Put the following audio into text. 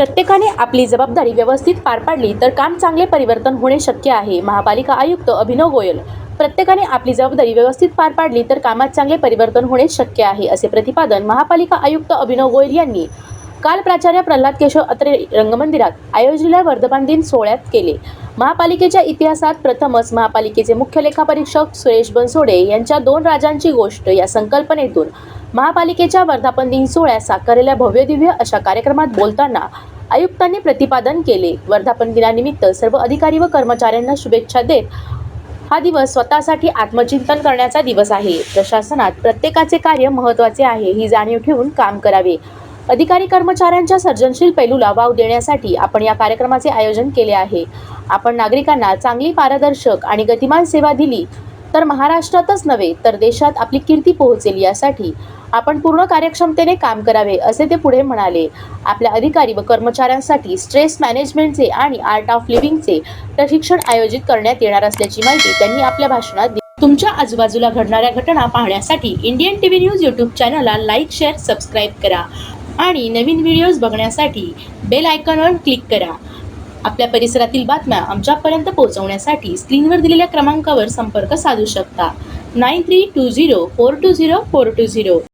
प्रत्येकाने आपली जबाबदारी व्यवस्थित पार पाडली तर काम चांगले परिवर्तन होणे शक्य आहे. महापालिका आयुक्त अभिनव गोयल प्रत्येकाने आपली जबाबदारी व्यवस्थित पार पाडली तर कामात चांगले परिवर्तन होणे शक्य आहे असे प्रतिपादन महापालिका आयुक्त अभिनव गोयल यांनी काल प्राचार्य प्रल्हाद केशव अत्रे रंगमंदिरात आयोजलेल्या वर्धमान दिन सोहळ्यात केले. महापालिकेच्या इतिहासात प्रथमच महापालिकेचे मुख्य लेखापरीक्षक सुरेश बनसोडे यांच्या दोन राजांची गोष्ट या संकल्पनेतून महापालिकेच्या वर्धापन दिन सोहळ्यात साकारलेल्या भव्यदिव्य अशा कार्यक्रमात बोलताना आयुक्तांनी प्रतिपादन केले. वर्धापन दिनानिमित्त सर्व अधिकारी व कर्मचाऱ्यांना शुभेच्छा देत हा दिवस स्वतःसाठी आत्मचिंतन करण्याचा दिवस आहे. प्रशासनात प्रत्येकाचे कार्य महत्त्वाचे आहे ही जाणीव ठेवून काम करावे. अधिकारी कर्मचाऱ्यांच्या सर्जनशील पैलूला वाव देण्यासाठी आपण या कार्यक्रमाचे आयोजन केले आहे. आपण नागरिकांना चांगली पारदर्शक आणि गतिमान सेवा दिली. तर महाराष्ट्रातच नव्हे तर देशात आपली कीर्ती पोहोचेल यासाठी आपण पूर्ण कार्यक्षमतेने काम करावे असे ते पुढे म्हणाले. आपल्या अधिकारी व कर्मचाऱ्यांसाठी स्ट्रेस मॅनेजमेंटचे आणि आर्ट ऑफ लिव्हिंगचे प्रशिक्षण आयोजित करण्यात येणार असल्याची माहिती त्यांनी आपल्या भाषणात दिली. तुमच्या आजूबाजूला घडणाऱ्या घटना पाहण्यासाठी इंडियन टीव्ही न्यूज यूट्यूब चॅनलला लाईक शेअर सबस्क्राईब करा. आणि नवीन व्हिडिओज बघण्यासाठी बेल आयकॉनवर क्लिक करा. आपल्या परिसरातील बातम्या आमच्यापर्यंत पोहोचवण्यासाठी स्क्रीनवर दिलेल्या क्रमांकावर संपर्क साधू शकता. Nine three two zero four two zero four two zero.